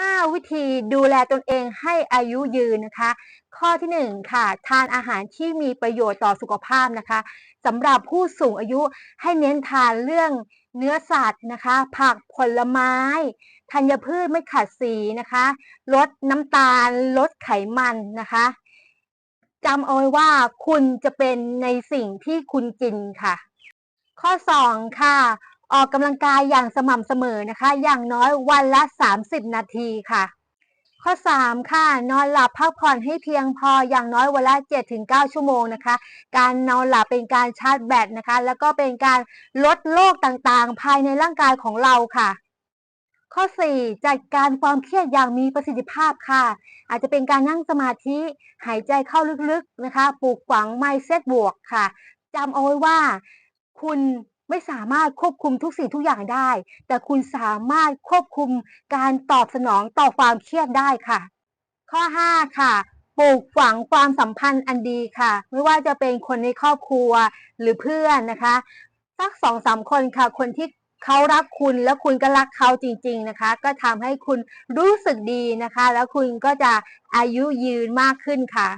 5 วิธีดูแลตนเองให้อายุยืนนะคะ ข้อที่ 1 ค่ะ ทานอาหารที่มีประโยชน์ต่อสุขภาพนะคะสำหรับผู้สูงอายุให้เน้นทานเรื่องเนื้อสัตว์นะคะ ผักผลไม้ธัญพืชไม่ขัดสีนะคะ ลดน้ำตาล ลดไขมันนะคะจำเอาไว้ว่าคุณจะเป็นในสิ่งที่คุณกินค่ะ ข้อ 2 ค่ะ ออกกำลังกายอย่างสม่ำเสมอนะคะ อย่างน้อยวันละ 30 นาทีค่ะ ข้อ 3 ค่ะ นอนหลับพักผ่อนให้เพียงพออย่างน้อยวันละ 7-9 ชั่วโมงนะคะ การนอนหลับเป็นการชาร์จแบตนะคะ แล้วก็เป็นการลดโรคต่างๆ ภายในร่างกายของเราค่ะข้อ 4 จัดการความเครียดอย่างมีประสิทธิภาพค่ะ อาจจะเป็นการนั่งสมาธิ หายใจเข้าลึกๆนะคะ ปลูกฝัง mindset บวกค่ะจำเอาไว้ว่า คุณ ไม่สามารถควบคุมทุกสิ่งทุกอย่างได้ แต่คุณสามารถควบคุมการตอบสนองต่อความเครียดได้ค่ะ ข้อ 5 ค่ะปลูกฝังความสัมพันธ์อันดีค่ะ ไม่ว่าจะเป็นคนในครอบครัวหรือเพื่อนนะคะสักสองสามคนค่ะ คนที่เขารักคุณแล้วคุณก็รักเขาจริง ๆนะคะ ก็ทำให้คุณรู้สึกดีนะคะ แล้วคุณก็จะอายุยืนมากขึ้นค่ะ